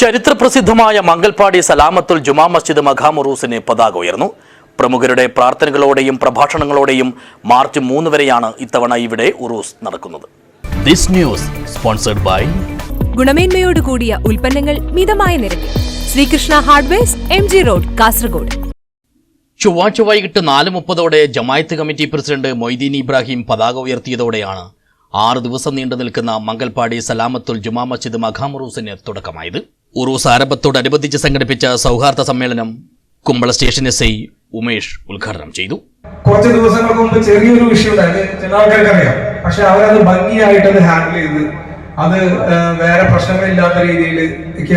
ചരിത്രപ്രസിദ്ധമായ മംഗൽപാടി സലാമത്തുൽ ജുമാ മസ്ജിദ് മഖാമുറൂസിന് പതാക ഉയർന്നു. പ്രമുഖരുടെ പ്രാർത്ഥനകളോടെയും പ്രഭാഷണങ്ങളോടെയും മാർച്ച് മൂന്ന് വരെയാണ് ഇത്തവണ ഇവിടെ ഉറൂസ് നടക്കുന്നത്. ദിസ് ന്യൂസ് സ്പോൺസർഡ് ബൈ ഗുണമേന്മയോട് കൂടിയ ഉൽപ്പന്നങ്ങൾ മിതമായ നിരക്കിൽ. Sreekrishna hardwares M G road Kasaragod. ചൊവ്വാഴ്ച വൈകിട്ട് നാല് മുപ്പതോടെ ജമായത്ത് കമ്മിറ്റി പ്രസിഡന്റ് മൊയ്തീൻ ഇബ്രാഹിം പതാക ഉയർത്തിയതോടെയാണ് ആറ് ദിവസം നീണ്ടു നിൽക്കുന്ന മംഗൽപാടി സലാമത്തുൽ ജുമാ മസ്ജിദ് മഖാമുറൂസിന് തുടക്കമായത്. ഉറൂസ് ആരംഭത്തോടനുബന്ധിച്ച് സംഘടിപ്പിച്ച സൗഹാർദ്ദ സമ്മേളനം Kumbala station S I Umesh ഉദ്ഘാടനം ചെയ്തു. കുറച്ച് ദിവസങ്ങൾക്ക് മുമ്പ് ചെറിയൊരു വിഷയം ആൾക്കാർക്ക് അറിയാം പക്ഷെ അവരത് ഭംഗിയായിട്ട് അത് ഹാൻഡിൽ ചെയ്ത് അത് വേറെ പ്രശ്നങ്ങളില്ലാത്ത രീതിയിൽ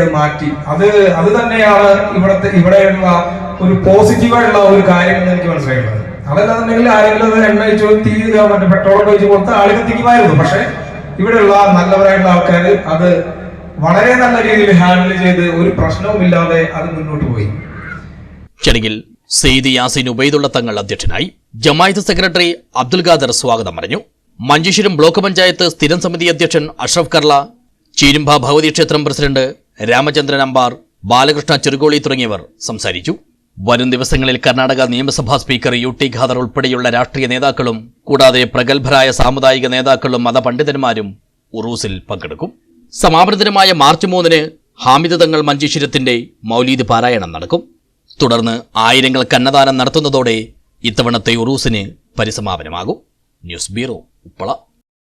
അത് മാറ്റി. അത് അത് തന്നെയാണ് ഇവിടത്തെ ഇവിടെയുള്ള ഒരു പോസിറ്റീവായിട്ടുള്ള ഒരു കാര്യം എന്ന് എനിക്ക് മനസ്സിലായിട്ടുള്ളത്. അതല്ലാന്നുണ്ടെങ്കിൽ ആരെങ്കിലും അത് എണ്ണ ഒഴിച്ചോ തീ മറ്റേ പെട്രോളൊക്കെ ഒഴിച്ച് കൊടുത്ത് ആളുകൾ കത്തിക്കുമായിരുന്നു. പക്ഷെ ഇവിടെയുള്ള നല്ലവരായിട്ടുള്ള ആൾക്കാർ അത് വളരെ നല്ല രീതിയിൽ ഹാൻഡിൽ ചെയ്ത് ഒരു പ്രശ്നവുമില്ലാതെ അത് മുന്നോട്ട് പോയി. ചടങ്ങിൽ സെയ്ദ് യാസിൻ ഉബൈദുള്ള തങ്ങൾ അധ്യക്ഷനായി ജമായത്ത് സെക്രട്ടറി അബ്ദുൽ ഖാദർ സ്വാഗതം പറഞ്ഞു. മഞ്ചേശ്വരം ബ്ലോക്ക് പഞ്ചായത്ത് സ്ഥിരം സമിതി അധ്യക്ഷൻ അഷ്റഫ് കർള ചീരുംബ ഭഗവതി ക്ഷേത്രം പ്രസിഡന്റ് രാമചന്ദ്രൻ അമ്പാർ ബാലകൃഷ്ണ ചെറുകോളി തുടങ്ങിയവർ സംസാരിച്ചു. വരും ദിവസങ്ങളിൽ കർണാടക നിയമസഭാ സ്പീക്കർ യു ടി ഖാദർ ഉൾപ്പെടെയുള്ള രാഷ്ട്രീയ നേതാക്കളും കൂടാതെ പ്രഗത്ഭരായ സാമുദായിക നേതാക്കളും മതപണ്ഡിതന്മാരും ഉറൂസിൽ പങ്കെടുക്കും. സമാപന ദിനമായ മാർച്ച് മൂന്നിന് ഹാമിദ് തങ്ങൾ മഞ്ചേശ്വരത്തിന്റെ മൗലീദ് പാരായണം നടക്കും. തുടർന്ന് ആയിരങ്ങൾ അന്നദാനം നടത്തുന്നതോടെ ഇത്തവണത്തെ ഉറൂസിന് പരിസമാപനമാകും. News bureau Uppala.